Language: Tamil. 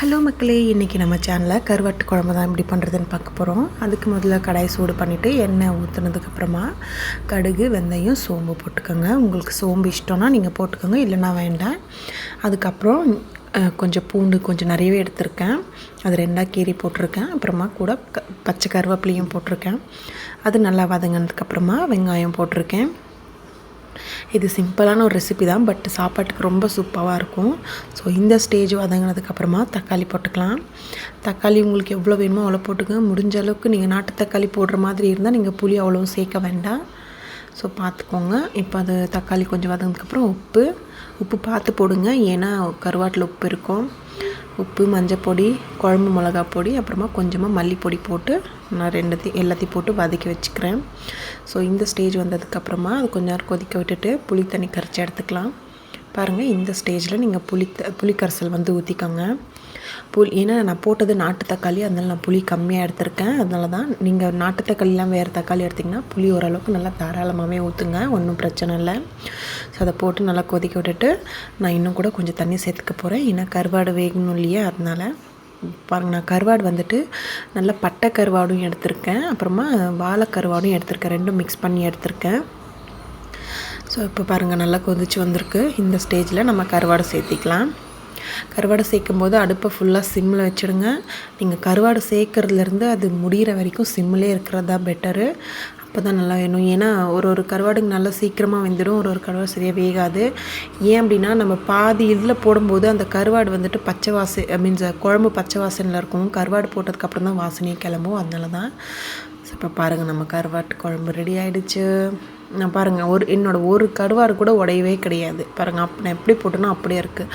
ஹலோ மக்களே இன்றைக்கி நம்ம சேனலில் கருவாட்டு குழம்பு தான் எப்படி பண்ணுறதுன்னு பார்க்க போகிறோம் அதுக்கு முதல்ல கடாய் சூடு பண்ணிவிட்டு எண்ணெய் ஊற்றுனதுக்கப்புறமா கடுகு வெந்தயம் சோம்பு போட்டுக்கோங்க. உங்களுக்கு சோம்பு இஷ்டம்னா நீங்கள் போட்டுக்கோங்க இல்லைனா வேண்டாம். அதுக்கப்புறம் கொஞ்சம் பூண்டு கொஞ்சம் நிறையவே எடுத்திருக்கேன். அது ரெண்டாக கீரி போட்டிருக்கேன். அப்புறமா கூட க பச்சை கருவேப்பிலையும் போட்டிருக்கேன். அது நல்லா வதங்கினதுக்கப்புறமா வெங்காயம் போட்டிருக்கேன். இது சிம்பிளான ஒரு ரெசிபி தான் பட் சாப்பாட்டுக்கு ரொம்ப சூப்பராக இருக்கும். ஸோ இந்த ஸ்டேஜ் வதங்கினதுக்கப்புறமா தக்காளி போட்டுக்கலாம். தக்காளி உங்களுக்கு எவ்வளோ வேணுமோ அவ்வளோ போட்டுக்கோங்க. முடிஞ்ச அளவுக்கு நீங்கள் நாட்டு தக்காளி போடுற மாதிரி இருந்தால் நீங்கள் புளி அவ்வளோ சேர்க்க வேண்டாம். ஸோ பார்த்துக்கோங்க. இப்போ அது தக்காளி கொஞ்சம் வதங்கினதுக்கப்புறம் உப்பு. உப்பு பார்த்து போடுங்க. ஏன்னா கருவாட்டில் உப்பு இருக்கும். உப்பு மஞ்சள் பொடி குழம்பு மிளகா பொடி அப்புறமா கொஞ்சமாக மல்லிப்பொடி போட்டு நான் ரெண்டுத்தையும் எல்லாத்தையும் போட்டு வதக்கி வச்சுக்கிறேன். ஸோ இந்த ஸ்டேஜ் வந்ததுக்கப்புறமா அது கொஞ்ச நேரம் கொதிக்க விட்டுட்டு புளி தண்ணி கரைச்சி எடுத்துக்கலாம். பாருங்கள் இந்த ஸ்டேஜில் நீங்கள் புளி புளிக்கரைசல் வந்து ஊற்றிக்கோங்க புளி ஏன்னா நான் போட்டது நாட்டு தக்காளி அதனால் நான் புளி கம்மியாக எடுத்திருக்கேன். அதனால தான் நீங்கள் நாட்டு தக்காளிலாம் வேறு தக்காளி எடுத்திங்கன்னா புளி ஓரளவுக்கு நல்லா தாராளமாகவே ஊற்றுங்க ஒன்றும் பிரச்சனை இல்லை. ஸோ அதை போட்டு நல்லா கொதிக்க விட்டுட்டு நான் இன்னும் கூட கொஞ்சம் தண்ணி சேர்த்துக்க போகிறேன் ஏன்னா கருவாடு வேகணும் இல்லையா அதனால். பாருங்கள் நான் கருவாடு வந்துட்டு நல்லா பட்டை கருவாடும் எடுத்திருக்கேன். அப்புறமா வாழை கருவாடும் எடுத்திருக்கேன். ரெண்டும் மிக்ஸ் பண்ணி எடுத்திருக்கேன். ஸோ இப்போ பாருங்கள் நல்லா கொதிச்சு வந்திருக்கு. இந்த ஸ்டேஜில் நம்ம கருவாடை சேர்த்திக்கலாம். கருவாடை சேர்க்கும் போது அடுப்பை ஃபுல்லாக சிம்மில் வச்சுடுங்க. நீங்கள் கருவாடை சேர்க்குறதுலேருந்து அது முடிகிற வரைக்கும் சிம்மிலே இருக்கிறது தான் பெட்டரு அப்போ தான் நல்லா வேணும். ஏன்னா ஒரு ஒரு கருவாடுங்க நல்லா சீக்கிரமாக வெந்துடும். ஒரு ஒரு கருவாடு சரியாக வேகாது. ஏன் அப்படின்னா நம்ம பாதி இதில் போடும்போது அந்த கருவாடு வந்துட்டு பச்சை வாசை மீன்ஸ் குழம்பு பச்சை வாசனையில் இருக்கும். கருவாடு போட்டதுக்கப்புறம் தான் வாசனையே கிளம்பும். அதனால தான் இப்போ பாருங்கள் நம்ம கருவாட்டு குழம்பு ரெடி ஆகிடுச்சு நான் பாருங்கள் ஒரு என்னோடய ஒரு கருவாடு கூட உடையவே கிடையாது. பாருங்கள் அப் நான் எப்படி போட்டேனோ அப்படியே இருக்குது